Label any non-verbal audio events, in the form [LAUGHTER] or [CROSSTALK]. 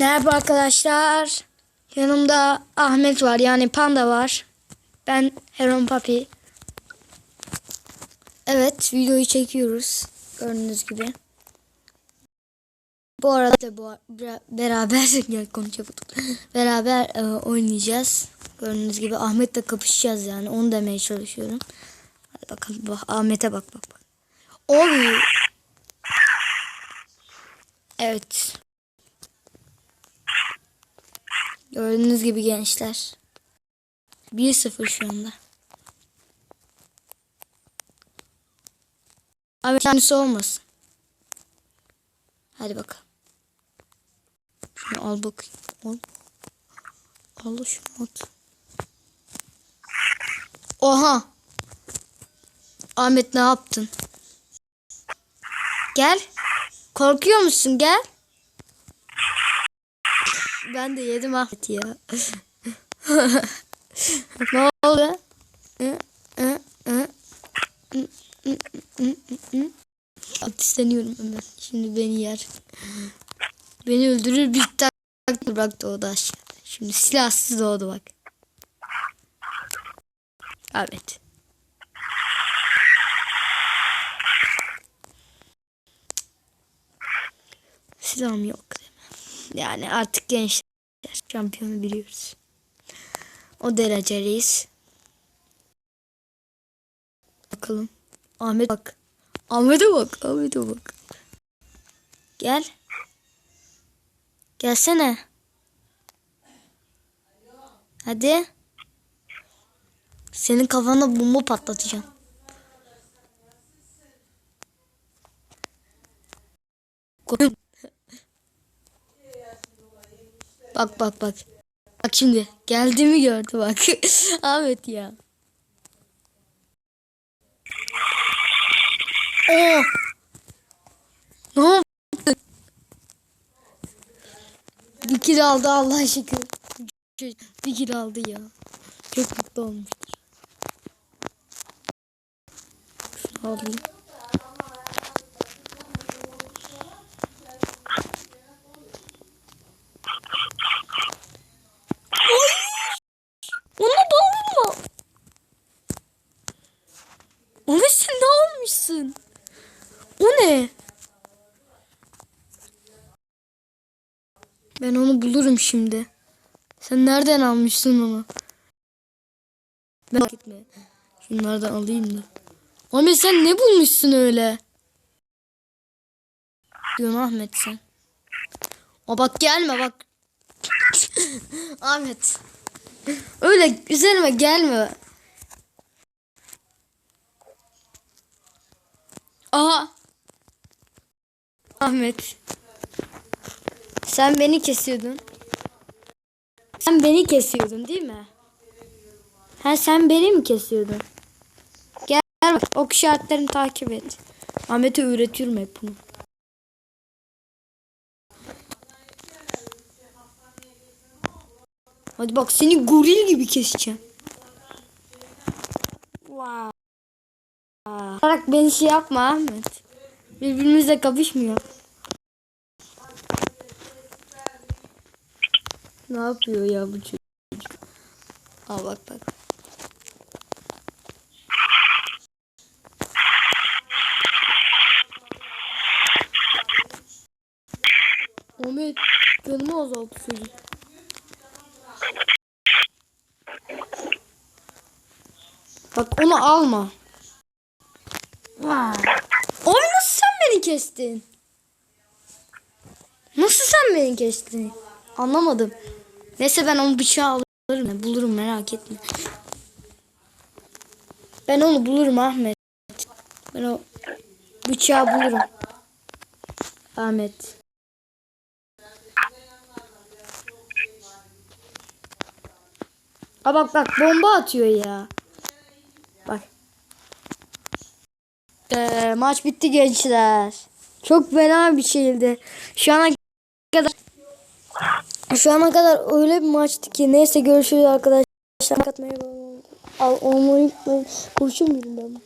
Merhaba arkadaşlar. Yanımda Ahmet var yani Panda var. Ben Heron Papi. Evet videoyu çekiyoruz. Gördüğünüz gibi. Bu arada bu bera- beraber [LAUGHS] gel konuşamadım. beraber e, oynayacağız. Gördüğünüz gibi Ahmet'le kapışacağız yani. Onu demeye çalışıyorum. Hadi bakalım bak Ahmet'e bak bak bak. Oy. Evet. Gördüğünüz gibi gençler. 1-0 şu anda. Abi kendisi olmasın. Hadi bakalım. Şunu al bakayım. Al. Al şunu at. Oha. Ahmet ne yaptın? Gel. Korkuyor musun? Gel. Ben de yedim Ahmet ya. [LAUGHS] ne oldu? Ateşleniyorum hemen. Şimdi beni yer. Beni öldürür bir tak bırak doğdu aşağıda. Şimdi silahsız doğdu bak. Evet. Silahım yok? Yani artık gençler şampiyonu biliyoruz. O derecedeyiz. Bakalım. Ahmet bak. Ahmet'e bak. Ahmet'e bak. Gel. Gelsene. Hadi. Senin kafana bomba patlatacağım. Koyun. Bak bak bak. Bak şimdi geldi mi gördü bak. [LAUGHS] Ahmet ya. Oo. Ne yaptın? Bir kill aldı Allah şükür. Bir kill aldı ya. Çok mutlu olmuştur. Şunu alayım. Onu bağlama. Onu sen ne almışsın? O ne? Ben onu bulurum şimdi. Sen nereden almışsın onu? Merak etme. Şunlardan alayım da. Ahmet sen ne bulmuşsun öyle? Diyorsun Ahmet sen. O bak gelme bak. [LAUGHS] Ahmet. Öyle üzerime gelme. Aha. Ahmet. Sen beni kesiyordun. Sen beni kesiyordun değil mi? Ha sen beni mi kesiyordun? Gel bak ok işaretlerini takip et. Ahmet'e öğretiyorum hep bunu. Hadi bak seni goril gibi keseceğim. Wow. Bak beni şey yapma Ahmet. Birbirimizle kapışmıyor. Ne yapıyor ya bu çocuk? Aa bak bak. Ahmet canımı azalttı çocuk. Bak onu alma. Abi nasıl sen beni kestin? Nasıl sen beni kestin? Anlamadım. Neyse ben onu bıçağı alırım. Bulurum merak etme. Ben onu bulurum Ahmet. Ben o bıçağı bulurum. Ahmet. Aa bak bak bomba atıyor ya. Bak. Ee, maç bitti gençler. Çok fena bir şeydi. Şu ana kadar şu ana kadar öyle bir maçtı ki neyse görüşürüz arkadaşlar. Katmayı olmayı unutmayın. Kurşun ben?